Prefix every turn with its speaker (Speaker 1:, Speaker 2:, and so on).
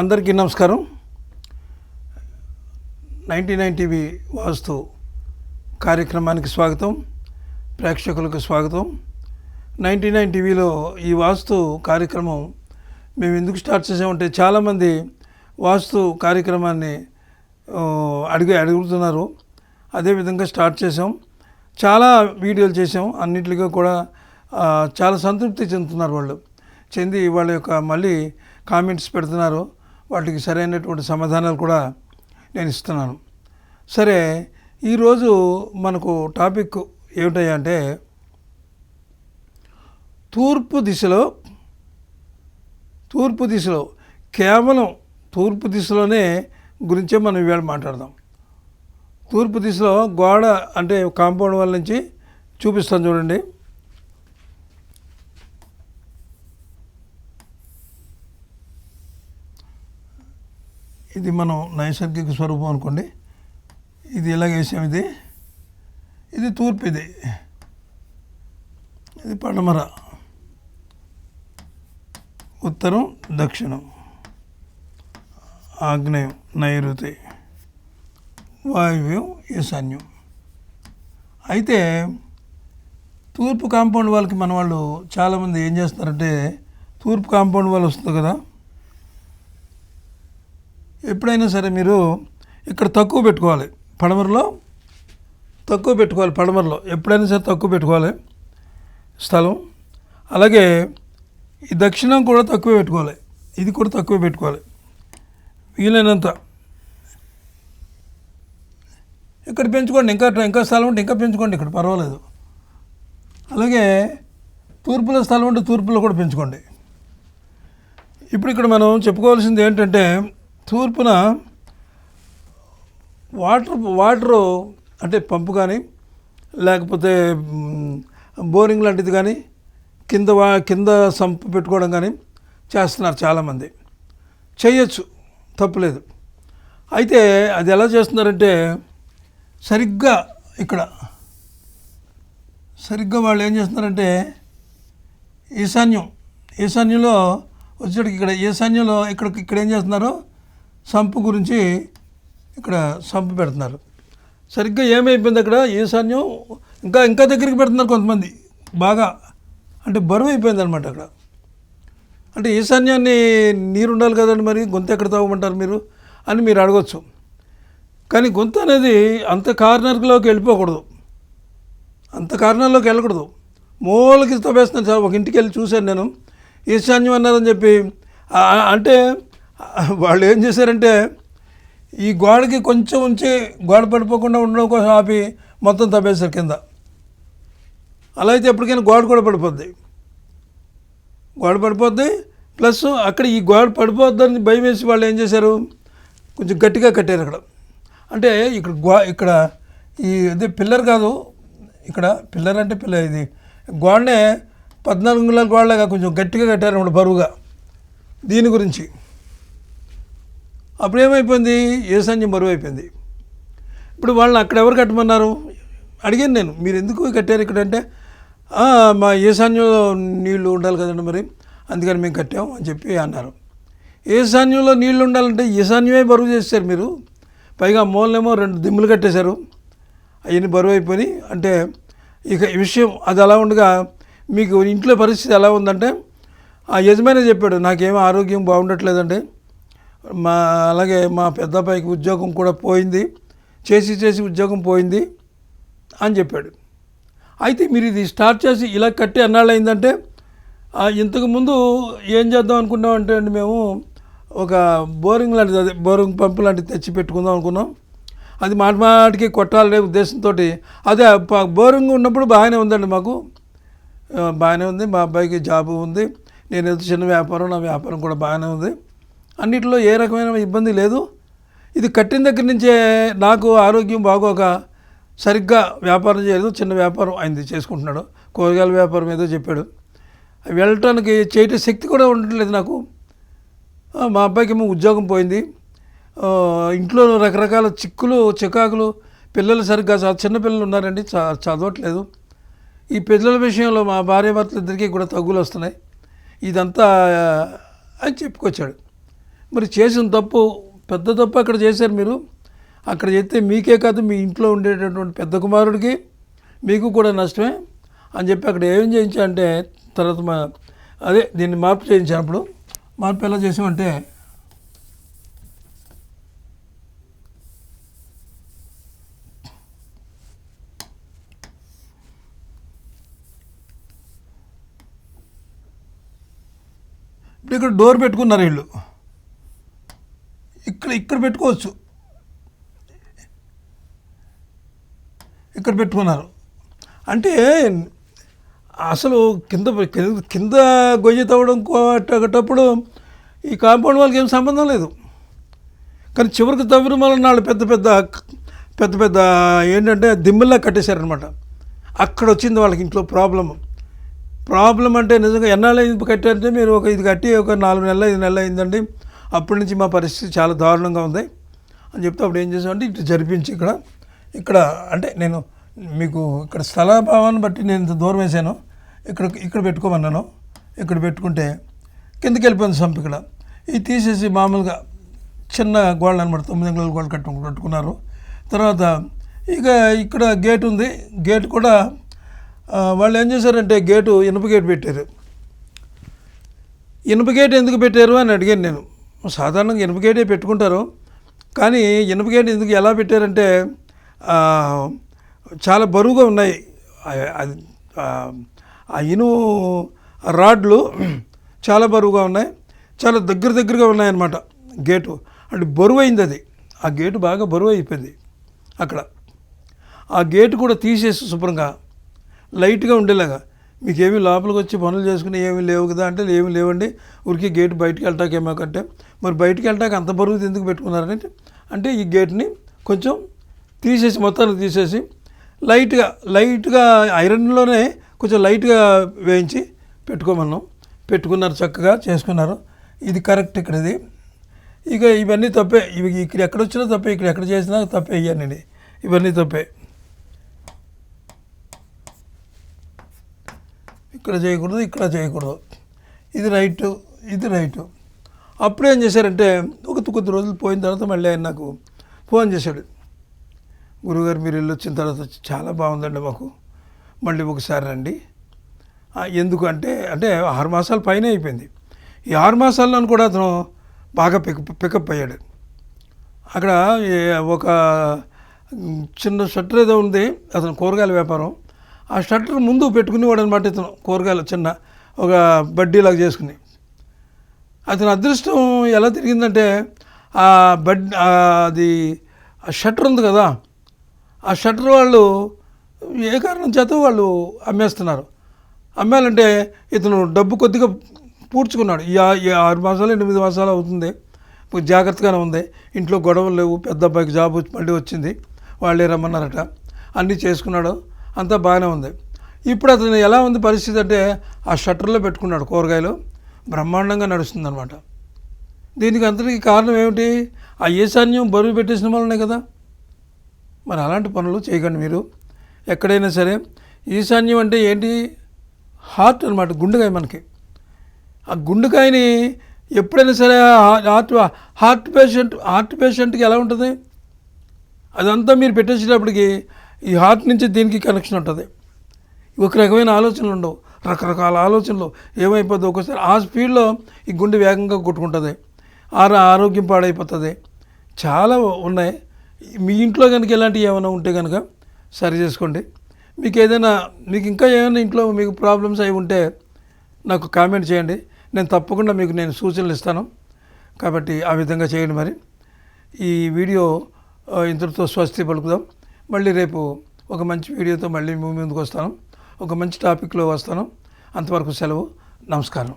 Speaker 1: అందరికీ నమస్కారం. Ninety nine TV వాస్తు కార్యక్రమానికి స్వాగతం. ప్రేక్షకులకు స్వాగతం. నైంటీ నైన్ టీవీలో ఈ వాస్తు కార్యక్రమం మేము ఎందుకు స్టార్ట్ చేసామంటే చాలామంది వాస్తు కార్యక్రమాన్ని అడిగి అడుగుతున్నారు. అదేవిధంగా స్టార్ట్ చేసాం చాలా వీడియోలు చేసాం అన్నింటిలో కూడా చాలా సంతృప్తి చెందుతున్నారు వాళ్ళు. చెంది వాళ్ళ యొక్క మళ్ళీ కామెంట్స్ పెడుతున్నారు. వాటికి సరైనటువంటి సమాధానాలు కూడా నేను ఇస్తున్నాను. సరే ఈరోజు మనకు టాపిక్ ఏమిటంటే అంటే తూర్పు దిశలో తూర్పు దిశలో కేవలం తూర్పు దిశలోనే గురించే మనం ఇవాళ మాట్లాడదాం. తూర్పు దిశలో గోడ అంటే కాంపౌండ్ వాళ్ళ నుంచి చూపిస్తాను చూడండి. ఇది మనం నైసర్గిక స్వరూపం అనుకోండి. ఇది ఎలాగ వేసాం ఇది? ఇది తూర్పు ఇది. ఇది పడమర. ఉత్తరం దక్షిణం. ఆగ్నేయం నైరుతి. వాయువ్యం ఈశాన్యం. అయితే తూర్పు కాంపౌండ్ వాళ్ళకి మన వాళ్ళు చాలామంది ఏం చేస్తారంటే తూర్పు కాంపౌండ్ వాళ్ళు వస్తుంది కదా ఎప్పుడైనా సరే మీరు ఇక్కడ తక్కువ పెట్టుకోవాలి. పడమరలో తక్కువ పెట్టుకోవాలి పడమరలో. ఎప్పుడైనా సరే తక్కువ పెట్టుకోవాలి స్థలం. అలాగే ఈ దక్షిణం కూడా తక్కువ పెట్టుకోవాలి. ఇది కూడా తక్కువ పెట్టుకోవాలి. వీలైనంత. ఇక్కడ పెంచుకోండి ఇంకా ఇంకా స్థలం ఉంటే ఇంకా పెంచుకోండి ఇక్కడ పర్వాలేదు. అలాగే తూర్పులో స్థలం ఉంటే తూర్పులో కూడా పెంచుకోండి. ఇప్పుడు ఇక్కడ మనం చెప్పుకోవాల్సింది ఏంటంటే తూర్పున వాటర్ వాటరు అంటే పంపు కానీ లేకపోతే బోరింగ్ లాంటిది కానీ కింద వా కింద సంపు పెట్టుకోవడం కానీ చేస్తున్నారు చాలామంది. చేయొచ్చు తప్పులేదు. అయితే అది ఎలా చేస్తున్నారంటే సరిగ్గా ఇక్కడ సరిగ్గా వాళ్ళు ఏం చేస్తున్నారంటే ఈశాన్యం ఈశాన్యంలో వచ్చేటికి ఇక్కడ ఈశాన్యంలో ఇక్కడ ఇక్కడ ఏం చేస్తున్నారు? సంపు గురించి ఇక్కడ సంపు పెడుతున్నారు. సరిగ్గా ఏమైపోయింది అక్కడ? ఈశాన్యం ఇంకా ఇంకా దగ్గరికి పెడుతున్నారు కొంతమంది. బాగా అంటే బరువు అయిపోయింది అనమాట అక్కడ. అంటే ఈశాన్యాన్ని నీరు ఉండాలి కదండి మరి? గొంత ఎక్కడ తవ్వమంటారు మీరు? అని మీరు అడగచ్చు. కానీ గొంత అనేది అంత కార్నర్లోకి వెళ్ళిపోకూడదు. అంత కార్నర్లోకి వెళ్ళకూడదు. మూలకి తవ్వేస్తున్నాను సార్. ఒక ఇంటికి వెళ్ళి చూశాను నేను. ఈశాన్యం అన్నారని చెప్పి అంటే వాళ్ళు ఏం చేశారంటే ఈ గోడకి కొంచెం ఉంచి గోడ పడిపోకుండా ఉండడం కోసం ఆపి మొత్తం తవ్వేశారు కింద. అలా అయితే ఎప్పటికైనా గోడ కూడా పడిపోద్ది. గోడ పడిపోద్ది ప్లస్ అక్కడ ఈ గోడ పడిపోద్దని భయం వేసి వాళ్ళు ఏం చేశారు? కొంచెం గట్టిగా కట్టారు అక్కడ. అంటే ఇక్కడ గో ఇక్కడ ఈ అదే పిల్లర్ కాదు ఇక్కడ పిల్లర్ అంటే పిల్లర్ ఇది. గోడనే పద్నాలుగు గోడలాగా కొంచెం గట్టిగా కట్టారు అన్నమాట బరువుగా. దీని గురించి. అప్పుడు ఏమైపోయింది ఏసాన్యం బరువు అయిపోయింది ఇప్పుడు వాళ్ళని అక్కడ ఎవరు కట్టమన్నారు? అడిగాను నేను మీరు ఎందుకు కట్టారు ఇక్కడ అంటే మా ఈశాన్యంలో నీళ్ళు ఉండాలి కదండి మరి అందుకని మేము కట్టాం అని చెప్పి అన్నారు. ఈశాన్యంలో నీళ్ళు ఉండాలంటే ఈశాన్యమే బరువు చేశారు మీరు? పైగా మూలనేమో రెండు దిమ్ములు కట్టేశారు. అవన్నీ బరువు అయిపోయి అంటే ఇక విషయం అది అలా ఉండగా మీకు ఇంట్లో పరిస్థితి ఎలా ఉందంటే ఆ యజమాని చెప్పాడు నాకేమో ఆరోగ్యం బాగుండట్లేదండి మా అలాగే మా పెద్ద అబ్బాయికి ఉద్యోగం కూడా పోయింది. చేసి చేసి ఉద్యోగం పోయింది అని చెప్పాడు. అయితే మీరు ఇది స్టార్ట్ చేసి ఇలా కట్టి ఎన్నాళ్ళు అయిందంటే ఇంతకుముందు ఏం చేద్దాం అనుకున్నాం అంటే అండి మేము ఒక బోరింగ్ లాంటిది అదే బోరింగ్ పంపు లాంటిది తెచ్చి పెట్టుకుందాం అనుకున్నాం. అది మాట మాటికి కొట్టాలనే ఉద్దేశంతో అదే బోరింగ్ ఉన్నప్పుడు బాగానే ఉందండి మాకు. బాగానే ఉంది. మా అబ్బాయికి జాబ్ ఉంది. నేను ఏదో చిన్న వ్యాపారం నా వ్యాపారం కూడా బాగానే ఉంది. అన్నిటిలో ఏ రకమైన ఇబ్బంది లేదు. ఇది కట్టిన దగ్గర నుంచే నాకు ఆరోగ్యం బాగోక సరిగ్గా వ్యాపారం చేయలేదు. చిన్న వ్యాపారం అయింది చేసుకుంటున్నాడు. కూరగాయల వ్యాపారం ఏదో చెప్పాడు. వెళ్ళటానికి చేయటం శక్తి కూడా ఉండట్లేదు నాకు. మా అబ్బాయికి ఏమో ఉద్యోగం పోయింది. ఇంట్లో రకరకాల చిక్కులు చికాకులు పిల్లలు సరిగ్గా చిన్నపిల్లలు ఉన్నారండి. చ- చదవట్లేదు. ఈ పిల్లల విషయంలో మా భార్య భర్తలు ఇద్దరికీ కూడా తగ్గులు వస్తున్నాయి. ఇదంతా అని చెప్పుకొచ్చాడు. మరి చేసిన తప్పు పెద్ద తప్పు అక్కడ చేశారు మీరు. అక్కడ చెప్తే మీకే కాదు మీ ఇంట్లో ఉండేటటువంటి పెద్ద కుమారుడికి మీకు కూడా నష్టమే అని చెప్పి అక్కడ ఏం చేయించా అంటే తర్వాత మా అదే దీన్ని మార్పు చేయించినప్పుడు మార్పు ఎలా చేసామంటే ఇప్పుడు ఇక్కడ డోర్ పెట్టుకున్నారు వీళ్ళు. ఇక్కడ ఇక్కడ పెట్టుకోవచ్చు. ఇక్కడ పెట్టుకున్నారు. అంటే అసలు కింద కింద- కింద గొయ్యి తవ్వడం కోటప్పుడు ఈ కాంపౌండ్ వాళ్ళకి ఏం సంబంధం లేదు. కానీ చివరికి తవ్విన వల్ల వాళ్ళు పెద్ద పెద్ద పెద్ద పెద్ద ఏంటంటే దిమ్మిల్లా కట్టేశారనమాట అక్కడ వచ్చింది వాళ్ళకి ఇంట్లో ప్రాబ్లం ప్రాబ్లం అంటే నిజంగా ఎన్నాళ్ళు అయింది కట్టారంటే మీరు ఒక ఇది కట్టి ఒక నాలుగు నెలలు ఐదు నెలలు అయిందండి. అప్పటి నుంచి మా పరిస్థితి చాలా దారుణంగా ఉంది అని చెప్తే అప్పుడు ఏం చేసామంటే ఇటు జరిపించి ఇక్కడ ఇక్కడ అంటే నేను మీకు ఇక్కడ స్థల భావాన్ని బట్టి నేను ఇంత దూరం వేసాను. ఇక్కడ ఇక్కడ పెట్టుకోమన్నాను. ఇక్కడ పెట్టుకుంటే కిందకి వెళ్ళిపోయింది సంప ఇక్కడ. ఇది తీసేసి మామూలుగా చిన్న గోడలు అనమాట తొమ్మిది అంగుళాల గోడలు కట్టు కట్టుకున్నారు. తర్వాత ఇక ఇక్కడ గేట్ ఉంది. గేట్ కూడా వాళ్ళు ఏం చేశారంటే గేటు ఇనుప గేట్ పెట్టారు. ఇనుప గేట్ ఎందుకు పెట్టారు అని అడిగాను నేను. సాధారణంగా ఇనుపగేటే పెట్టుకుంటారు. కానీ ఇనుప ఎందుకు ఎలా పెట్టారంటే చాలా బరువుగా ఉన్నాయి. ఆ- అది ఆ, రాడ్లు చాలా బరువుగా ఉన్నాయి. చాలా దగ్గర దగ్గరగా ఉన్నాయన్నమాట గేటు. అంటే బరువు అయింది అది. ఆ గేటు బాగా బరువు అయిపోయింది అక్కడ. ఆ గేటు కూడా తీసేసి శుభ్రంగా లైట్గా ఉండేలాగా. మీకేమీ లోపలికి వచ్చి పనులు చేసుకుని ఏమీ లేవు కదా అంటే ఏమీ లేవండి. ఊరికి గేట్ బయటికి వెళ్ళటాకేమో కంటే మరి బయటికి వెళ్ళటాక అంత బరువు ఎందుకు పెట్టుకున్నారంటే అంటే ఈ గేట్ని కొంచెం తీసేసి మొత్తాన్ని తీసేసి లైట్గా లైట్గా ఐరన్లోనే కొంచెం లైట్గా వేయించి పెట్టుకోమన్నాం. పెట్టుకున్నారు చక్కగా చేసుకున్నారు. ఇది కరెక్ట్ ఇక్కడ ఇది. ఇక ఇవన్నీ తప్పే. ఇవి ఇక్కడ ఎక్కడ వచ్చినా తప్పే ఇక్కడ ఎక్కడ చేసినా తప్పే ఇవన్నీ. ఇవన్నీ తప్పే. ఇక్కడ చేయకూడదు ఇక్కడ చేయకూడదు. ఇది రైట్ ఇది రైట్ అప్పుడు ఏం చేశారంటే ఒక కొద్ది రోజులు పోయిన తర్వాత మళ్ళీ ఆయన నాకు ఫోన్ చేశాడు. గురుగారు మీరు ఇల్లు వచ్చిన తర్వాత చాలా బాగుందండి మాకు. మళ్ళీ ఒకసారి రండి. ఎందుకు అంటే అంటే ఆరు మాసాల పైన అయిపోయింది. ఈ ఆరు మాసాల్లో కూడా అతను బాగా పికప్ పికప్ అయ్యాడు. అక్కడ ఒక చిన్న షట్టర్ ఏదో ఉంది. అతను కూరగాయల వ్యాపారం. ఆ షట్టర్ ముందు పెట్టుకునేవాడు అనమాట ఇతను కూరగాయలు చిన్న ఒక బడ్డీలాగా చేసుకుని. అతని అదృష్టం ఎలా తిరిగిందంటే ఆ బడ్ అది ఆ షట్టర్ ఉంది కదా ఆ షట్టర్ వాళ్ళు ఏ కారణం చేత వాళ్ళు అమ్మేస్తున్నారు? అమ్మాలంటే ఇతను డబ్బు కొద్దిగా పూడ్చుకున్నాడు. ఈ ఆరు మాసాలు ఎనిమిది మాసాలు అవుతుంది. ఇప్పుడు జాగ్రత్తగానే ఉంది. ఇంట్లో గొడవలు లేవు. పెద్ద అబ్బాయికి జాబ్ వచ్చి మళ్ళీ వచ్చింది. వాళ్ళే రమ్మన్నారట. అన్నీ చేసుకున్నాడు. అంతా బాగానే ఉంది. ఇప్పుడు అతను ఎలా ఉంది పరిస్థితి అంటే ఆ షట్టర్లో పెట్టుకున్నాడు కూరగాయలు. బ్రహ్మాండంగా నడుస్తుంది అనమాట దీనికి అంతటికి కారణం ఏమిటి? ఆ ఈశాన్యం బరువు పెట్టేసిన వల్లనే కదా. మరి అలాంటి పనులు చేయకండి మీరు. ఎక్కడైనా సరే ఈశాన్యం అంటే ఏంటి? హార్ట్ అనమాట గుండెకాయ మనకి. ఆ గుండెకాయని ఎప్పుడైనా సరే హార్ట్ హార్ట్ పేషెంట్ హార్ట్ పేషెంట్కి ఎలా ఉంటుంది? అదంతా మీరు పెట్టేసేటప్పటికి ఈ హార్ట్ నుంచి దీనికి కనెక్షన్ ఉంటుంది? ఒక రకమైన ఆలోచనలు ఉండవు. రకరకాల ఆలోచనలు. ఏమైపోద్ది? ఒకసారి ఆ స్పీడ్లో ఈ గుండె వేగంగా కొట్టుకుంటుంది. ఆర ఆరోగ్యం పాడైపోతుంది. చాలా ఉన్నాయి. మీ ఇంట్లో కనుక ఇలాంటివి ఏమైనా ఉంటే కనుక సరి చేసుకోండి. మీకు ఏదైనా మీకు ఇంకా ఏమైనా ఇంట్లో మీకు ప్రాబ్లమ్స్ అయి ఉంటే నాకు కామెంట్ చేయండి. నేను తప్పకుండా మీకు నేను సూచనలు ఇస్తాను. కాబట్టి ఆ విధంగా చేయండి మరి. ఈ వీడియో ఇంతటితో స్వస్తి పలుకుదాం. మళ్ళీ రేపు ఒక మంచి వీడియోతో మళ్ళీ మీ ముందుకు వస్తాను. ఒక మంచి టాపిక్లో వస్తాను. అంతవరకు సెలవు. నమస్కారం.